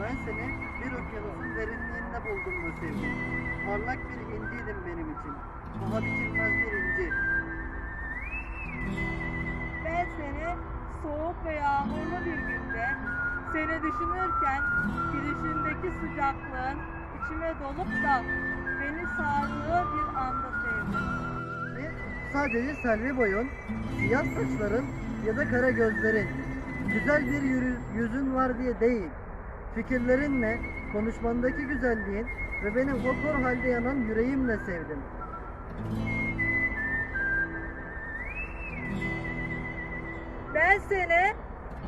Ben seni bir okyanusun derinliğinde buldum da sevdim. Parlak bir inciydin benim için. Paha biçilmez bir inci. Ben seni soğuk ve yağmurlu bir günde seni düşünürken gülüşündeki sıcaklığın içime dolup da beni sardığı bir anda sevdim. Ve sadece selvi boyun, siyah saçların ya da kara gözlerin, güzel bir yürü- yüzün var diye değil. Fikirlerinle, konuşmandaki güzelliğin ve benim o kor halde yanan yüreğimle sevdim. Ben seni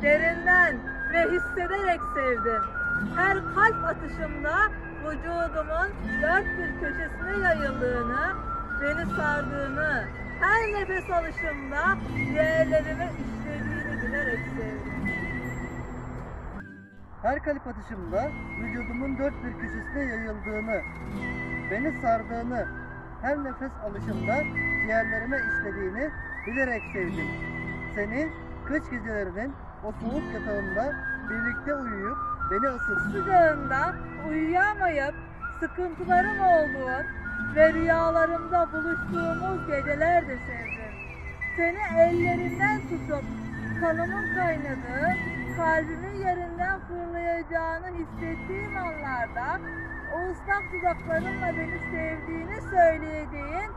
derinden ve hissederek sevdim. Her kalp atışımda vücudumun dört bir köşesine yayıldığını, beni sardığını, her nefes alışımda ciğerlerime işlediğini Her kalp atışımda vücudumun dört bir köşesine yayıldığını, beni sardığını, her nefes alışımda ciğerlerime işlediğini bilerek sevdim. Seni kış gecelerinin o soğuk yatağında birlikte uyuyup beni ısırsın. Sıcağında uyuyamayıp sıkıntılarım olduğun ve rüyalarımda buluştuğumuz gecelerde sevdim. Seni ellerimden tutup kanımın kaynadığı, kalbimin yerinden fırlayacağını hissettiğim anlarda o ıslak dudaklarınla beni sevdiğini söyleyeceğin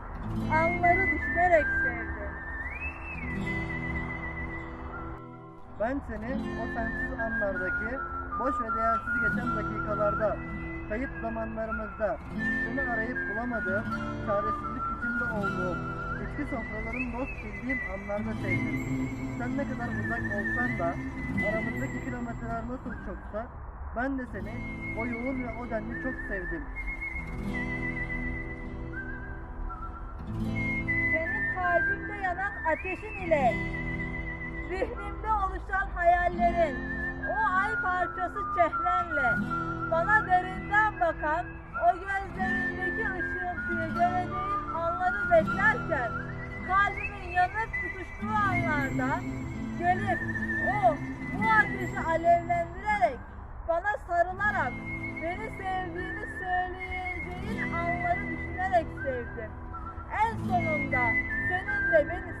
anları düşünerek sevdim. Ben seni o sensiz anlardaki boş ve değersiz geçen dakikalarda, kayıp zamanlarımızda, seni arayıp bulamadığım, çaresizlik içinde olduğum, içki sofraların dost bildiğim anlarda sevdim. Sen ne kadar uzak olsan da, aramızdaki kilometreler nasıl çoksa, ben de seni o yoğun ve o denli çok sevdim. Senin kalbimde yanan ateşin ile zihnimde oluşan hayallerin, o ay parçası çehrenle bana derinden bakan o gözlerindeki ışıltıyı göreceğim anları beklerken da gelip o bu ateşi alevlendirerek bana sarılarak beni sevdiğini söyleyeceğin anları düşünerek sevdim. En sonunda senin de beni